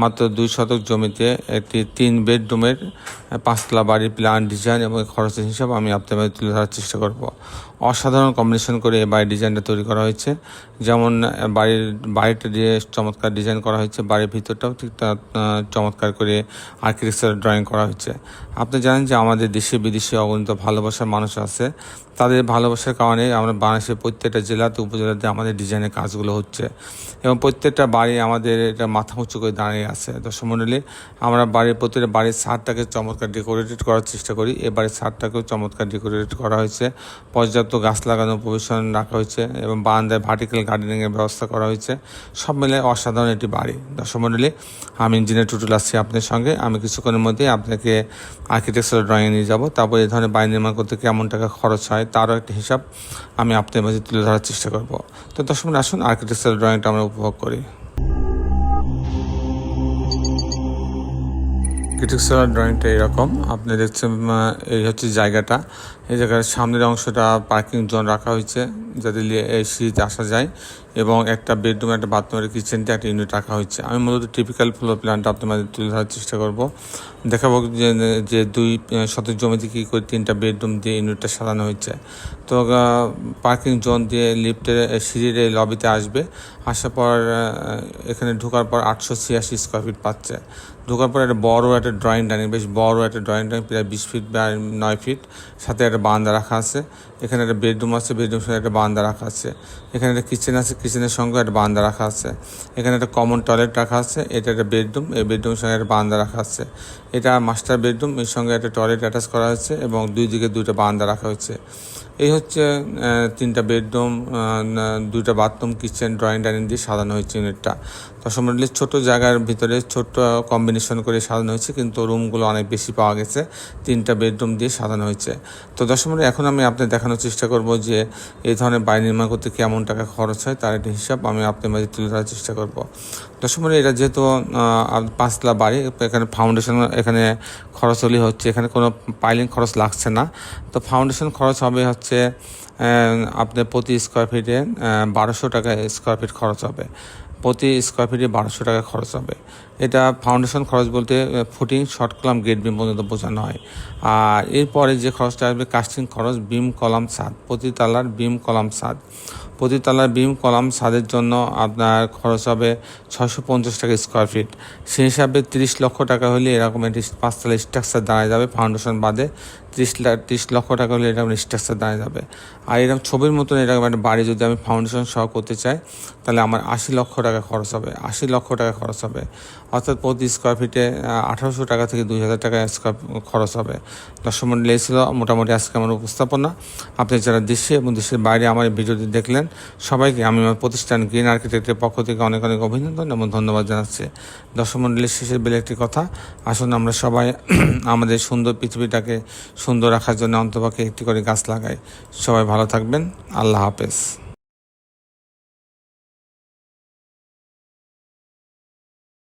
মাত্র দুই শতক জমিতে একটি তিন বেডরুমের পাঁচতলা বাড়ির প্ল্যান ডিজাইন এবং খরচের হিসাব আমি আপনাদের তুলে ধরার চেষ্টা করব। অসাধারণ কম্বিনেশন করে এই বাড়ির ডিজাইনটা তৈরি করা হয়েছে। যেমন বাড়ির, বাড়িটা দিয়ে চমৎকার ডিজাইন করা হয়েছে, বাড়ির ভিতরটাও ঠিক চমৎকার করে আর্কিটেকচার ড্রয়িং করা হয়েছে। আপনি জানেন যে আমাদের দেশে বিদেশে অগণিত ভালোবাসার মানুষ আছে। তাদের ভালোবাসার কারণে আমরা বাংলাদেশের প্রত্যেকটা জেলাতে, উপজেলাতে আমাদের ডিজাইনের কাজগুলো হচ্ছে। এবং প্রত্যেকটা বাড়ি আমাদের এটা মাথা উঁচু করে দাঁড়িয়ে আছে। দর্শক মণ্ডলী আমরা বাড়ির প্রত্যেকটা বাড়ির ছাদটাকে চমৎকার ডেকোরেটেড করার চেষ্টা করি। এ বাড়ির ছাদটাকেও চমৎকার ডেকোরেটেড করা হয়েছে। পর্যাপ্ত গাছ লাগানোর প্রবেশন রাখা হয়েছে এবং বারান্দায় ভার্টিক্যাল গার্ডেনিংয়ের ব্যবস্থা করা হয়েছে। সব মিলে অসাধারণ একটি বাড়ি। দর্শক মণ্ডলী আমি ইঞ্জিনিয়ার টুটুল আসছি আপনার সঙ্গে। আমি কিছুক্ষণের মধ্যেই আপনাকে আর্কিটেকচারাল ড্রয়িং নিয়ে যাব। তারপর এই ধরনের বাড়ি নির্মাণ করতে কেমন টাকা খরচ হয় তারও একটা হিসাব আমি আপনার মাঝে তুলে ধরার চেষ্টা করব। তো দর্শক আসুন আর্কিটেকচারাল ড্রয়িংটা আমরা উপভোগ করি। আর্কিটেকচারাল ড্রয়িংটা এরকম। আপনি দেখছেন এই হচ্ছে জায়গাটা। এই জায়গার সামনের অংশটা পার্কিং জোন রাখা হয়েছে, যাতে এই সিঁড়িতে আসা যায়। এবং একটা বেডরুম একটা বাথরুমের কিচেনটা একটা ইউনিট রাখা হয়েছে। আমি মূলত টিপিক্যাল ফ্লোর প্ল্যানটা আপনার মাঝে তুলে ধরার চেষ্টা করব। দেখাবো যে যে দুই শতক জমিতে কী করে তিনটা বেডরুম দিয়ে ইউনিটটা সাজানো হয়েছে। তো পার্কিং জোন দিয়ে লিফটের সিঁড়ির লবিতে আসবে। আসার পর এখানে ঢোকার পর আটশো ছিয়াশি স্কোয়ার ফিট পাচ্ছে। ঢোকার পর একটা বড় একটা ড্রয়িং ডাইনিং বেশ বড় একটা ড্রয়িং ডাইনিং প্রায় বিশ ফিট বা নয় ফিট সাথে একটা বারান্দা রাখা আছে। এখানে একটা বেডরুম আছে বেডরুম সাথে একটা বারান্দা রাখা আছে। এখানে একটা কিচেন আছে কিচেনের সঙ্গে একটা বান্দা রাখা আছে। এখানে একটা কমন টয়লেট রাখা আছে, এটা একটা বেডরুম এই বেডরুমের সঙ্গে একটা বান্দা রাখা আছে। এটা মাস্টার বেডরুম এর সঙ্গে একটা টয়লেট অ্যাটাচ করা হয়েছে এবং দুই দিকে দুইটা বারান্দা রাখা হয়েছে। এই হচ্ছে তিনটা বেডরুম দুইটা বাথরুম কিচেন ড্রয়িং ডাইনিং দিয়ে সাজানো হয়েছে ইউনিটটা দশম মডেলের ছোটো জায়গার ভিতরে ছোট্ট কম্বিনেশন করে সাজানো হয়েছে, কিন্তু রুমগুলো অনেক বেশি পাওয়া গেছে। তিনটা বেডরুম দিয়ে সাজানো হয়েছে। তো মডেল এখন আমি আপনার দেখানোর চেষ্টা করব যে এই ধরনের বাড়ি নির্মাণ করতে কেমন টাকা খরচ হয়, তার একটা হিসাব, আমি আপনার মাঝে তুলে ধরার চেষ্টা করব। মডেল এটা যেহেতু পাঁচতলা বাড়ি, এখানে ফাউন্ডেশন এখানে খরচ হলেই হচ্ছে, এখানে কোনো পাইলিং খরচ লাগছে না। তো ফাউন্ডেশন খরচ হবে হচ্ছে আপনার প্রতি স্কোয়ার ফিটে বারোশো টাকা স্কোয়ার ফিট খরচ হবে। প্রতি স্কোয়ার ফিটে বারোশো টাকা খরচ হবে। এটা ফাউন্ডেশন খরচ বলতে ফুটিং শর্ট কলাম গেট বিম পর্যন্ত বোঝানো হয়। আর এরপরে যে খরচটা আসবে কাস্টিং খরচ বিম কলাম ছাদ, প্রতি তালার বিম কলাম ছাদ। প্রতি তালার বিম কলাম ছাদের জন্য আপনার খরচ হবে ছশো পঞ্চাশ টাকা স্কোয়ার ফিট সেই হিসাবে তিরিশ লক্ষ টাকা হলে এরকম একটি পাঁচতলা স্ট্রাকচার দাঁড়ায় যাবে। ফাউন্ডেশন বাদে ত্রিশ লাখ ত্রিশ লক্ষ টাকা হলে এরকম স্ট্রাকচার দাঁড়িয়ে যাবে। আর এরকম ছবির মতন এরকম একটা বাড়ি যদি আমি ফাউন্ডেশন সহ করতে চাই, তাহলে আমার আশি লক্ষ টাকা খরচ হবে, আশি লক্ষ টাকা খরচ হবে। অর্থাৎ প্রতি স্কোয়ার ফিটে আঠারোশো টাকা থেকে দুই হাজার টাকা স্কোয়ার খরচ হবে। দর্শক মন্ডলী ছিল মোটামুটি আজকে আমার উপস্থাপনা। আপনি যারা দেশে এবং দেশের বাইরে আমার ভিডিওটি দেখলেন, সবাইকে আমি আমার প্রতিষ্ঠান গ্রিন আর্কিটেক্টের পক্ষ থেকে অনেক অনেক অভিনন্দন এবং ধন্যবাদ জানাচ্ছি। দর্শক মন্ডলীর শেষের বেলে একটি কথা। আসুন আমরা সবাই আমাদের সুন্দর পৃথিবীটাকে সুন্দর রাখার জন্য অন্তপক্ষে একটি করে গাছ লাগাই। সবাই ভালো থাকবেন। আল্লাহ হাফেজ।